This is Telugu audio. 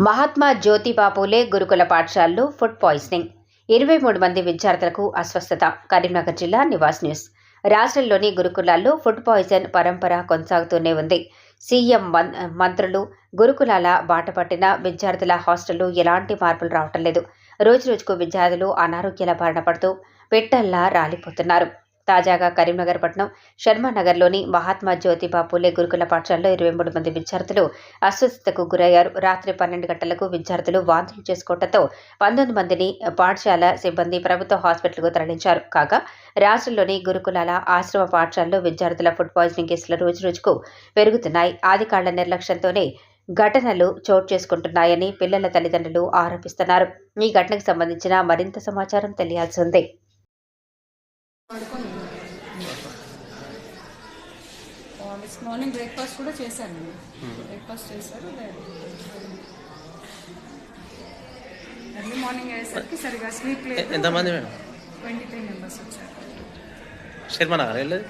మహాత్మా జ్యోతిబాపులే గురుకుల పాఠశాలలో ఫుడ్ పాయిజనింగ్. ఇరవై మూడు మంది విద్యార్థులకు అస్వస్థత. కరీంనగర్ జిల్లా నివాస్ న్యూస్. రాష్ట్రంలోని గురుకులాల్లో ఫుడ్ పాయిజన్ పరంపర కొనసాగుతూనే ఉంది. సీఎం మన్- మంత్రులు గురుకులాల బాట పట్టిన విద్యార్థుల హాస్టల్లో ఎలాంటి మార్పులు రావటం లేదు. రోజురోజుకు విద్యార్థులు అనారోగ్యాల బారిన పడుతూ పెట్టల్లా రాలిపోతున్నారు. తాజాగా కరీంనగర్ పట్టణం శర్మానగర్లోని మహాత్మా జ్యోతిబా పూలే గురుకుల పాఠశాలలో ఇరవై మూడు మంది విద్యార్థులు అస్వస్థతకు గురయ్యారు. రాత్రి పన్నెండు గంటలకు విద్యార్థులు వాంతులు చేసుకోవడంతో పంతొమ్మిది మందిని పాఠశాల సిబ్బంది ప్రభుత్వ హాస్పిటల్కు తరలించారు. కాగా రాష్ట్రంలోని గురుకులాల ఆశ్రమ పాఠశాలలో విద్యార్థుల ఫుడ్ పాయిజనింగ్ కేసులు రోజు రోజుకు పెరుగుతున్నాయి. ఆదికాళ్ళ నిర్లక్ష్యంతోనే ఘటనలు చోటు చేసుకుంటున్నాయని పిల్లల తల్లిదండ్రులు ఆరోపిస్తున్నారు. ఈ ఘటనకు సంబంధించిన మరింత సమాచారం తెలియాల్సిందే నెక్స్ట్ మార్నింగ్ బ్రేక్ఫాస్ట్ కూడా చేశాను బ్రేక్ఫాస్ట్ చేశారు ఎర్లీ మార్నింగ్ అయ్యేసరికి సరిగా స్లీప్ లేదు. ఎంతమంది మేడం? ట్వంటీ త్రీ మెంబర్స్ వచ్చారు. శర్మ నగర్ వెళ్ళేది?